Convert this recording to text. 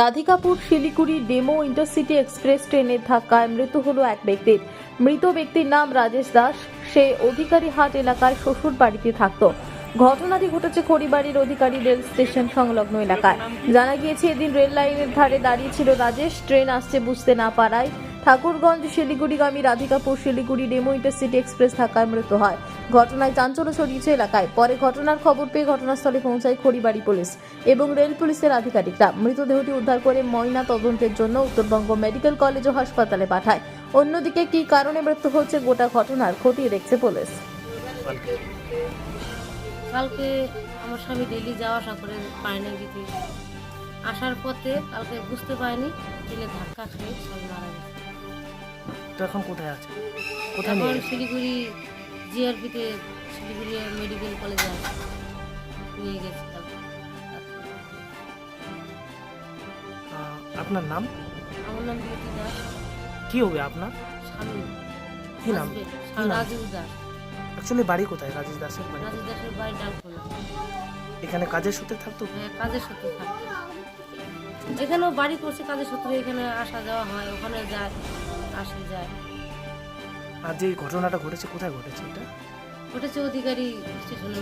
Radhikapur Siliguri demo intercity express ট্রেনের ধাক্কায় মৃত্যু হলো এক ব্যক্তির। মৃত ব্যক্তির নাম রাজেশ দাস। সে অধিকারী হাট এলাকায় শ্বশুর বাড়িতে থাকত। ঘটনাটি ঘটেছে খড়িবাড়ির অধিকারী রেল স্টেশন সংলগ্ন এলাকায়। জানা গিয়েছে, এদিন রেল লাইনের ধারে দাঁড়িয়েছিল রাজেশ। ট্রেন আসছে বুঝতে না পারায় Thakurganj শিলিগুড়িগামী Radhikapur Siliguri demo intercity express ধাক্কায় মৃত্যু হয়। ঘটনায় চাঞ্চল্য ছড়িয়েছে এলাকায়। পরে ঘটনার খবর পেয়ে ঘটনাস্থলে পৌঁছায় খড়িবাড়ি পুলিশ এবং রেল পুলিশের আধিকারিকরা। মৃতদেহটি উদ্ধার করে ময়না তদন্তের জন্য উত্তরবঙ্গ মেডিকেল কলেজ ও হাসপাতালে পাঠায়। অন্যদিকে কী কারণে মৃত্যু হচ্ছে গোটা ঘটনার খতিয়ে দেখছে পুলিশ। কালকে। আমার স্বামী ডেলি যাওয়া আসা করে পায়নি দিতে। আসার পথে কালকে বুঝতে পারিনি ট্রেনে ধাক্কা খেয়ে স্বামী মারা গেছে। তো এখন কোথায় আছে? কোথায় নিয়ে এখন গেছে? শিলিগুড়ি জিআরপিতে শিলিগুড়ি মেডিকেল কলেজে আছে। নিয়ে গেছে আহ, আপনার নাম? আমার নাম বিউটি দাস। কি হবে আপনার? স্বামী। কি নাম? husband, কি নাম? রাজীব দাস। অ্যাকচুয়ালি বাড়ি কোথায়? রাজেশ দাসের বাড়ি? রাজীব দাসের বাড়ি ডালখোলা এখানে কাজের সূত্রে থাকতো? হ্যাঁ কাজের সূত্রে থাকে এখানেও বাড়ি করছে কাজের সূত্রে এখানে আসা যাওয়া হয় ওখানে যায় আসে যায়। আর যে ঘটনাটা ঘটেছে কোথায় ঘটেছে এটা? ঘটেছে অধিকারী স্টেশনে।